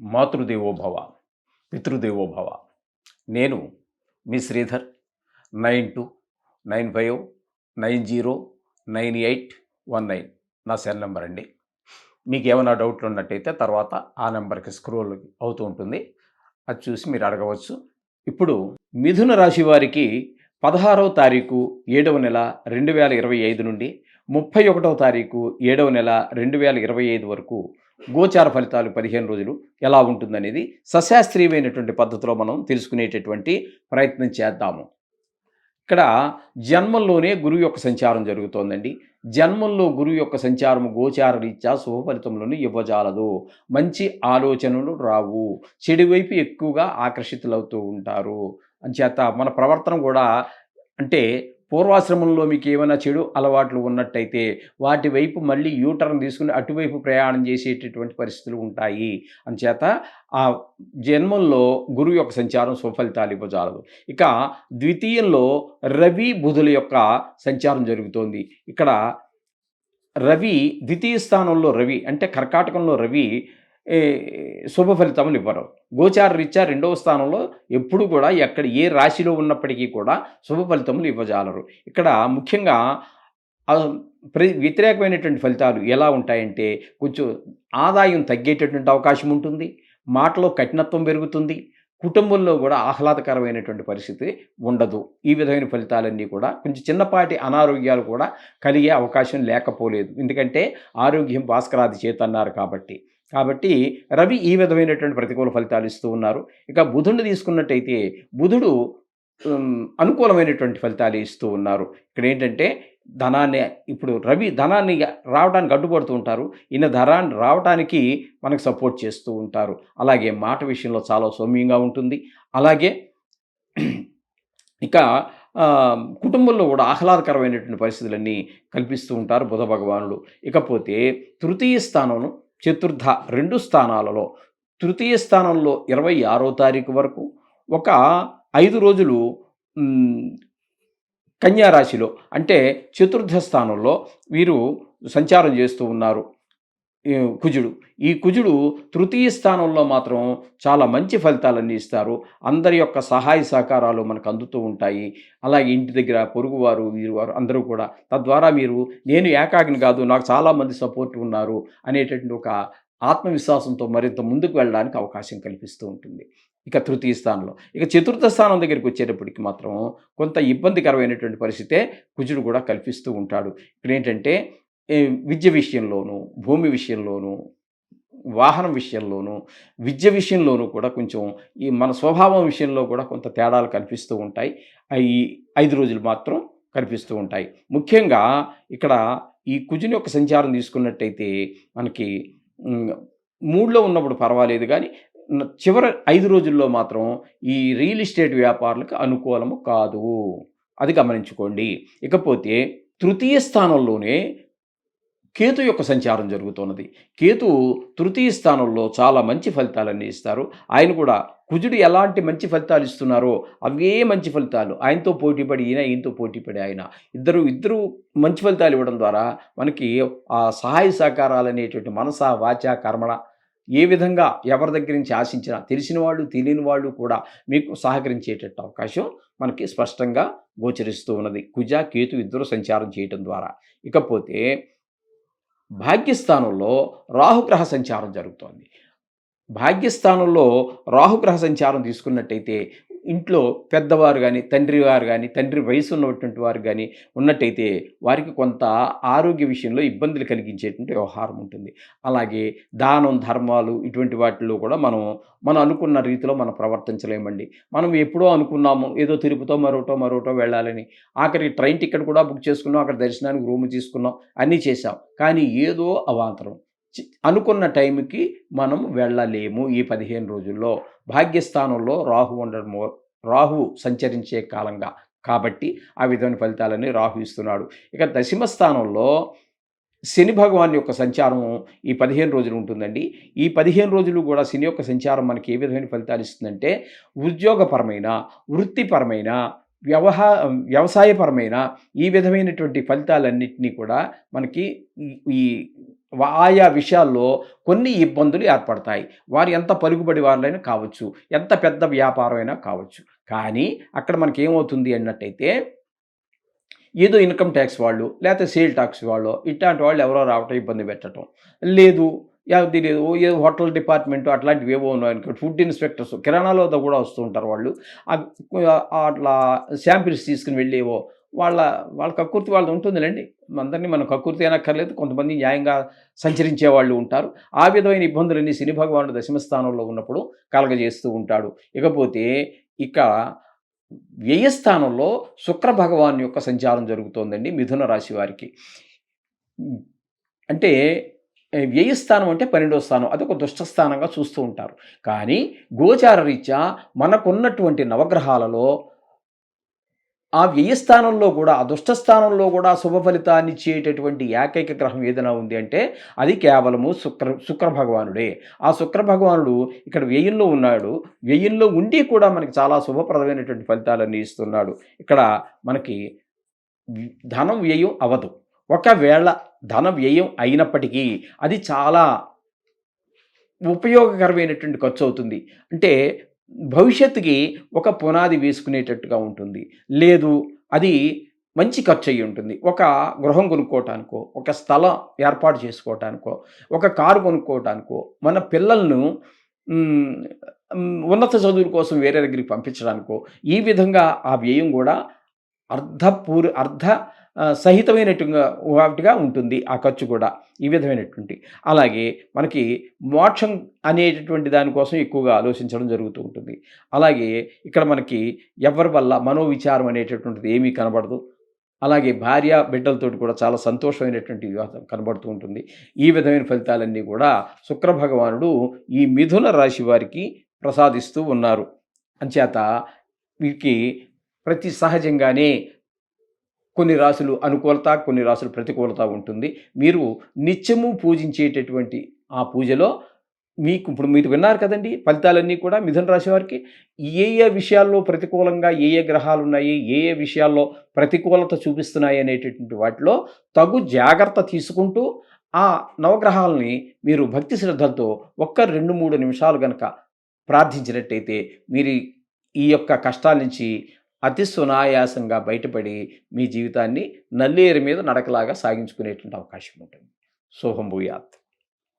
మాతృదేవోభవ పితృదేవోభవ నేను మీ Sridhar nine two nine five nine zero nine eight one nine. నా cell number అండి. మీకు ఏమైనా డౌట్లు ఉన్నట్టయితే తర్వాత ఆ నెంబర్కి స్క్రోల్ అవుతూ ఉంటుంది. అది చూసి మీరు అడగవచ్చు. ఇప్పుడు మిథున రాశి వారికి పదహారవ తారీఖు ఏడవ నెల రెండు వేల ఇరవై ఐదు నుండి ముప్పై ఒకటవ తారీఖు ఏడవ నెల రెండు వేల ఇరవై ఐదు వరకు గోచార ఫలితాలు పదిహేను రోజులు ఎలా ఉంటుందనేది సశాస్త్రీయమైనటువంటి పద్ధతిలో మనం తెలుసుకునేటటువంటి ప్రయత్నం చేద్దాము. ఇక్కడ జన్మంలోనే గురువు యొక్క సంచారం జరుగుతోందండి. జన్మంలో గురువు యొక్క సంచారం గోచార రీత్యా శుభ ఫలితములను ఇవ్వజాలదు. మంచి ఆలోచనలు రావు. చెడువైపు ఎక్కువగా ఆకర్షితులవుతూ ఉంటారు. అంచేత మన ప్రవర్తన కూడా అంటే పూర్వాశ్రమంలో మీకు ఏమైనా చెడు అలవాట్లు ఉన్నట్టయితే వాటి వైపు మళ్ళీ యూటర్న్ తీసుకుని అటువైపు ప్రయాణం చేసేటటువంటి పరిస్థితులు ఉంటాయి. అంచేత ఆ జన్మంలో గురువు యొక్క సంచారం సుఫలితాలు ఇవ్వజాలదు. ఇక ద్వితీయంలో రవి బుధుల యొక్క సంచారం జరుగుతోంది. ఇక్కడ రవి ద్వితీయ స్థానంలో రవి అంటే కర్కాటకంలో రవి శుభ ఫలితములు ఇవ్వరు గోచార రీత్యా రెండవ స్థానంలో ఎప్పుడు కూడా ఎక్కడ ఏ రాశిలో ఉన్నప్పటికీ కూడా శుభ ఫలితములు ఇవ్వజాలరు ఇక్కడ ముఖ్యంగా ప్ర వ్యతిరేకమైనటువంటి ఫలితాలు ఎలా ఉంటాయంటే కొంచెం ఆదాయం తగ్గేటటువంటి అవకాశం ఉంటుంది మాటలో కఠినత్వం పెరుగుతుంది కుటుంబంలో కూడా ఆహ్లాదకరమైనటువంటి పరిస్థితి ఉండదు. ఈ విధమైన ఫలితాలన్నీ కూడా కొంచెం చిన్నపాటి అనారోగ్యాలు కూడా కలిగే అవకాశం లేకపోలేదు. ఎందుకంటే ఆరోగ్యం భాస్కరాది చేతన్నారు కాబట్టి. కాబట్టి రవి ఈ విధమైనటువంటి ప్రతికూల ఫలితాలు ఇస్తూ ఉన్నారు. ఇక బుధుడిని తీసుకున్నట్టయితే బుధుడు అనుకూలమైనటువంటి ఫలితాలు ఇస్తూ ఉన్నారు. ఇక్కడ ఏంటంటే ధనాన్ని ఇప్పుడు రవి ధనాన్ని రావడానికి అడ్డుపడుతూ ఉంటారు. ఈయన ధనాన్ని రావడానికి మనకు సపోర్ట్ చేస్తూ ఉంటారు. అలాగే మాట విషయంలో చాలా సౌమ్యంగా ఉంటుంది. అలాగే ఇక కుటుంబంలో కూడా ఆహ్లాదకరమైనటువంటి పరిస్థితులన్నీ కల్పిస్తూ ఉంటారు బుధ భగవానుడు. ఇకపోతే తృతీయ స్థానంలో చతుర్థ రెండు స్థానాలలో తృతీయ స్థానంలో ఇరవై ఆరో తారీఖు వరకు ఒక ఐదు రోజులు కన్యారాశిలో అంటే చతుర్థ స్థానంలో వీరు సంచారం చేస్తూ ఉన్నారు. కుజుడు. ఈ కుజుడు తృతీయ స్థానంలో మాత్రం చాలా మంచి ఫలితాలన్నీ ఇస్తారు. అందరి యొక్క సహాయ సహకారాలు మనకు అందుతూ ఉంటాయి. అలాగే ఇంటి దగ్గర పొరుగువారు వీరు వారు అందరూ కూడా తద్వారా మీరు నేను ఏకాగ్ని కాదు నాకు చాలామంది సపోర్ట్ ఉన్నారు అనేటటువంటి ఒక ఆత్మవిశ్వాసంతో మరింత ముందుకు వెళ్ళడానికి అవకాశం కల్పిస్తూ ఉంటుంది. ఇక తృతీయ స్థానంలో. ఇక చతుర్థ స్థానం దగ్గరికి వచ్చేటప్పటికి మాత్రం కొంత ఇబ్బందికరమైనటువంటి పరిస్థితే కుజుడు కూడా కల్పిస్తూ ఉంటాడు. ఇక్కడ ఏంటంటే విద్య విషయంలోనూ భూమి విషయంలోనూ వాహనం విషయంలోనూ విద్య విషయంలోనూ కూడా కొంచెం ఈ మన స్వభావం విషయంలో కూడా కొంత తేడాలు కనిపిస్తూ ఉంటాయి. అవి ఐదు రోజులు మాత్రం కనిపిస్తూ ఉంటాయి. ముఖ్యంగా ఇక్కడ ఈ కుజుని యొక్క సంచారం తీసుకున్నట్టయితే మనకి మూడ్లో మూడులో ఉన్నప్పుడు పర్వాలేదు కానీ చివరి ఐదు రోజుల్లో మాత్రం ఈ రియల్ ఎస్టేట్ వ్యాపారులకు అనుకూలము కాదు. అది గమనించుకోండి. ఇకపోతే తృతీయ స్థానంలోనే కేతు యొక్క సంచారం జరుగుతున్నది. కేతు తృతీయ స్థానంలో చాలా మంచి ఫలితాలన్నీ ఇస్తారు. ఆయన కూడా కుజుడు ఎలాంటి మంచి ఫలితాలు ఇస్తున్నారో అవే మంచి ఫలితాలు. ఆయనతో పోటీపడి ఈయన ఈయనతో పోటీపడి ఆయన. ఇద్దరు ఇద్దరు మంచి ఫలితాలు ఇవ్వడం ద్వారా మనకి ఆ సహాయ సహకారాలు అనేటువంటి మనస వాచ కర్మణ ఏ విధంగా ఎవరి దగ్గర నుంచి ఆశించినా తెలిసిన వాళ్ళు తెలియని వాళ్ళు కూడా మీకు సహకరించేటట్టు అవకాశం మనకి స్పష్టంగా గోచరిస్తూ ఉన్నది. కుజ కేతు ఇద్దరు సంచారం చేయటం ద్వారా. ఇకపోతే భాగ్యస్థానంలో రాహుగ్రహ సంచారం జరుగుతోంది. భాగ్యస్థానంలో రాహుగ్రహ సంచారం తీసుకున్నట్టయితే ఇంట్లో పెద్దవారు కానీ తండ్రి వారు కానీ తండ్రి వయసు ఉన్నటువంటి వారు కానీ ఉన్నట్టయితే వారికి కొంత ఆరోగ్య విషయంలో ఇబ్బందులు కలిగించేటువంటి వ్యవహారం ఉంటుంది. అలాగే దానం ధర్మాలు ఇటువంటి వాటిలో కూడా మనం మనం అనుకున్న రీతిలో మనం ప్రవర్తించలేమండి. మనం ఎప్పుడో అనుకున్నాము ఏదో తిరుపతో మరోటో మరోటో వెళ్ళాలని. ఆఖరికి ట్రైన్ టికెట్ కూడా బుక్ చేసుకున్నాం అక్కడ దర్శనానికి రూమ్ తీసుకున్నాం అన్నీ చేశాం. కానీ ఏదో అవాంతరం. అనుకున్న టైంకి మనం వెళ్ళలేము ఈ పదిహేను రోజుల్లో. భాగ్యస్థానంలో రాహు ఉండడం రాహు సంచరించే కాలంగా. కాబట్టి ఆ విధమైన ఫలితాలని రాహు ఇస్తున్నాడు. ఇక దశమ స్థానంలో శని భగవాన్ యొక్క సంచారం ఈ పదిహేను రోజులు ఉంటుందండి. ఈ పదిహేను రోజులు కూడా శని యొక్క సంచారం మనకి ఏ విధమైన ఫలితాలు ఇస్తుందంటే ఉద్యోగపరమైన వృత్తిపరమైన వ్యవహా వ్యవసాయపరమైన ఈ విధమైనటువంటి ఫలితాలన్నింటినీ కూడా మనకి ఈ- ఆయా విషయాల్లో కొన్ని ఇబ్బందులు ఏర్పడతాయి. వారు ఎంత పలుకుబడి వారులైనా కావచ్చు ఎంత పెద్ద వ్యాపారం అయినా కావచ్చు. కానీ అక్కడ మనకి ఏమవుతుంది అన్నట్టయితే ఏదో ఇన్కమ్ ట్యాక్స్ వాళ్ళు లేకపోతే సేల్ ట్యాక్స్ వాళ్ళు ఇట్లాంటి వాళ్ళు ఎవరో రావటం ఇబ్బంది పెట్టడం లేదు యాది లేదు ఏ హోటల్ డిపార్ట్మెంట్ అట్లాంటివి ఏవో ఉన్నాయి ఫుడ్ ఇన్స్పెక్టర్స్ కిరాణాలో కూడా వస్తూ ఉంటారు వాళ్ళు. అట్లా శాంపిల్స్ తీసుకుని వెళ్ళేవో వాళ్ళ వాళ్ళ కక్కుర్తి వాళ్ళది ఉంటుందిలేండి. అందరినీ మనం కక్కుర్తి అనక్కర్లేదు. కొంతమంది న్యాయంగా సంచరించే వాళ్ళు ఉంటారు. ఆ విధమైన ఇబ్బందులన్నీ శని భగవానుడు దశమ స్థానంలో ఉన్నప్పుడు కలగజేస్తూ ఉంటాడు. ఇకపోతే ఇక వ్యయస్థానంలో శుక్ర భగవాన్ యొక్క సంచారం జరుగుతోందండి మిథున రాశి వారికి. అంటే వ్యయస్థానం అంటే పన్నెండో స్థానం. అదొక దుష్ట స్థానంగా చూస్తూ ఉంటారు. కానీ గోచార రీత్యా మనకున్నటువంటి నవగ్రహాలలో ఆ వ్యయస్థానంలో కూడా ఆ దుష్టస్థానంలో కూడా శుభ ఫలితాన్ని ఇచ్చేటటువంటి ఏకైక గ్రహం ఏదైనా ఉంది అంటే అది కేవలము శుక్ర శుక్ర భగవానుడే. ఆ శుక్ర భగవానుడు ఇక్కడ వ్యయంలో ఉన్నాడు. వ్యయంలో ఉండి కూడా మనకి చాలా శుభప్రదమైనటువంటి ఫలితాలన్నీ ఇస్తున్నాడు. ఇక్కడ మనకి ధనం వ్యయం అవదు. ఒకవేళ ధన వ్యయం అయినప్పటికీ అది చాలా ఉపయోగకరమైనటువంటి ఖర్చు అవుతుంది. అంటే భవిష్యత్తుకి ఒక పునాది వేసుకునేటట్టుగా ఉంటుంది. లేదు అది మంచి ఖర్చు అయ్యి ఉంటుంది. ఒక గృహం కొనుక్కోవటానికో ఒక స్థలం ఏర్పాటు చేసుకోవటానికో ఒక కారు కొనుక్కోవటానికో మన పిల్లలను ఉన్నత చదువుల కోసం వేరే దగ్గరికి పంపించడానికో ఈ విధంగా ఆ వ్యయం కూడా అర్ధపూర్ అర్ధ సహితమైనట్టుగా వాటిగా ఉంటుంది ఆ ఖర్చు కూడా ఈ విధమైనటువంటి. అలాగే మనకి మోక్షం అనేటటువంటి దానికోసం ఎక్కువగా ఆలోచించడం జరుగుతూ ఉంటుంది. అలాగే ఇక్కడ మనకి ఎవరి వల్ల మనోవిచారం అనేటటువంటిది ఏమీ కనబడదు. అలాగే భార్య బిడ్డలతోటి కూడా చాలా సంతోషమైనటువంటి వివాహం కనబడుతూ ఉంటుంది. ఈ విధమైన ఫలితాలన్నీ కూడా శుక్ర భగవానుడు ఈ మిథున రాశి వారికి ప్రసాదిస్తూ ఉన్నారు. అంచేత వీరికి ప్రతి సహజంగానే కొన్ని రాసులు అనుకూలత కొన్ని రాసులు ప్రతికూలత ఉంటుంది. మీరు నిత్యము పూజించేటటువంటి ఆ పూజలో మీకు ఇప్పుడు మీరు విన్నారు కదండి ఫలితాలన్నీ కూడా మిథున రాశి వారికి. ఏ ఏ విషయాల్లో ప్రతికూలంగా ఏ ఏ గ్రహాలు ఉన్నాయి ఏ ఏ విషయాల్లో ప్రతికూలత చూపిస్తున్నాయి అనేటటువంటి వాటిలో తగు జాగ్రత్త తీసుకుంటూ ఆ నవగ్రహాలని మీరు భక్తి శ్రద్ధలతో ఒక్క రెండు మూడు నిమిషాలు కనుక ప్రార్థించినట్టయితే మీరు ఈ యొక్క కష్టాల నుంచి అతి సునాయాసంగా బయటపడి మీ జీవితాన్ని నల్లేరు మీద నడకలాగా సాగించుకునేటువంటి అవకాశం ఉంటుంది. శుభం భూయాత్.